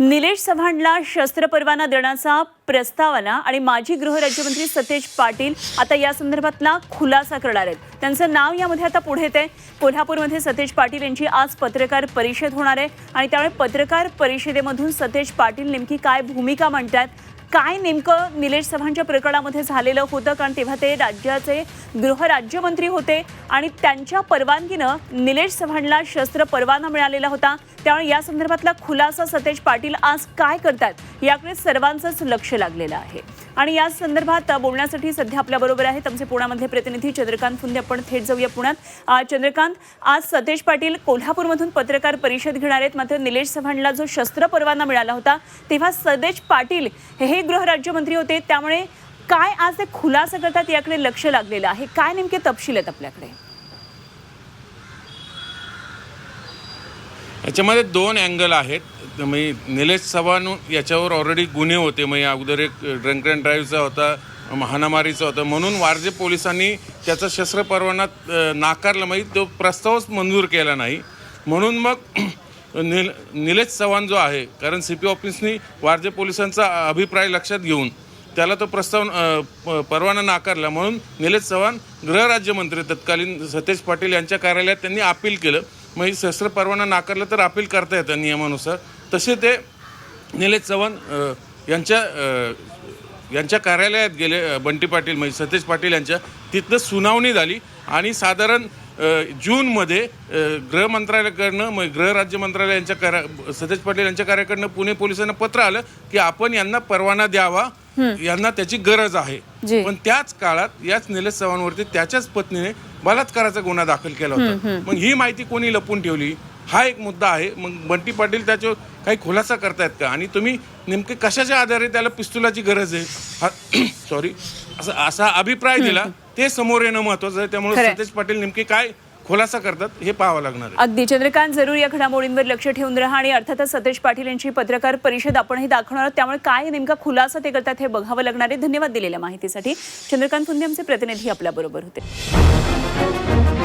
निलेश चव्हाणला शस्त्र परवाना देण्याचा प्रस्ताव आला आणि माजी गृहराज्यमंत्री सतेज पाटील आता या संदर्भातला खुलासा करणार आहेत. त्यांचं नाव यामध्ये आता पुढे येते कोल्हापूरमध्ये सतेज पाटील यांची आज पत्रकार परिषद होणार आहे आणि त्यामुळे पत्रकार परिषदेमधून सतेज पाटील नेमकी काय भूमिका मांडतात काय नेमकं निलेश चव्हाणच्या प्रकरणामध्ये झालेलं होतं? कारण तेव्हा ते राज्याचे गृहराज्यमंत्री होते आणि त्यांच्या परवानगीनं निलेश चव्हाणला शस्त्र परवाना मिळालेला होता. त्यामुळे या संदर्भातला खुलासा सतेज पाटील आज काय करतात याकडे सर्वांचंच लक्ष लागलेलं आहे. आणि या संदर्भात बोलण्यासाठी सध्या आपल्याबरोबर आहेत आमचे पुण्यामधले प्रतिनिधी चंद्रकांत फुंदे. आपण थेट जाऊया पुण्यात. चंद्रकांत आज सतेज पाटील कोल्हापूरमधून पत्रकार परिषद घेणार आहेत. मात्र निलेश चव्हाणला जो शस्त्र परवाना मिळाला होता तेव्हा सतेज पाटील हे गृहराज्यमंत्री होते त्यामुळे काय आज ते खुलासा करतात याकडे लक्ष लागलेलं आहे. काय नेमके तपशील आहेत आपल्याकडे? याच्यामध्ये दोन अँगल आहेत. म्हणजे निलेश चव्हाण याच्यावर ऑलरेडी गुन्हे होते. म्हणजे अगोदर एक ड्रंक अँड ड्राईव्हचा होता महानामारीचा होता. म्हणून वारजे पोलिसांनी त्याचा शस्त्र परवाना नाकारला. म्हणजे तो प्रस्तावच मंजूर केला नाही. म्हणून मग निल निलेश चव्हाण जो आहे कारण सी पी ऑफिसनी वारजे पोलिसांचा अभिप्राय लक्षात घेऊन त्याला तो प्रस्ताव प- परवाना नाकारला. म्हणून निलेश चव्हाण गृहराज्यमंत्री तत्कालीन सतेज पाटील यांच्या कार्यालयात त्यांनी अपील केलं. मग ही शस्त्र परवाना नाकारलं तर अपील करता येतं नियमानुसार. तसे ते निलेश चव्हाण यांच्या यांच्या कार्यालयात गेले बंटी पाटील म्हणजे सतेज पाटील यांच्या. तिथनं सुनावणी झाली आणि साधारण जूनमध्ये गृह मंत्रालयाकडनं मग गृह राज्य मंत्रालय यांच्या कार्या सतेज पाटील यांच्या कार्याकडनं पुणे पोलिसांना पत्र आलं की आपण यांना परवाना द्यावा. यांना त्याची गरज आहे. पण त्याच काळात याच निलेश चव्हाणवरती त्याच्याच पत्नीने बलात्काराचा गुन्हा दाखल केला होता. मग ही माहिती कोणी लपून ठेवली? हा एक मुद्दा आहे. मग बंटी पाटील त्याच्यावर काही खुलासा करतायत का? आणि तुम्ही नेमके कशाच्या आधारे त्याला पिस्तुलाची गरज आहे? सॉरी असा असा अभिप्राय दिला. ते समोर येणं महत्वाचं आहे. त्यामुळे खरंय. सतेज पाटील नेमके काय खुलासा करतात हे पाहावं लागणार आहे. अगदी. चंद्रकांत जरूर या घडामोडींवर लक्ष ठेवून राहा आणि अर्थातच सतेज पाटील यांची पत्रकार परिषद आपणही दाखवणार आहोत. त्यामुळे काय नेमका खुलासा ते करतात हे बघावं लागणार आहे. धन्यवाद दिलेल्या माहितीसाठी. चंद्रकांत फुंदे आमचे प्रतिनिधी आपल्याबरोबर होते.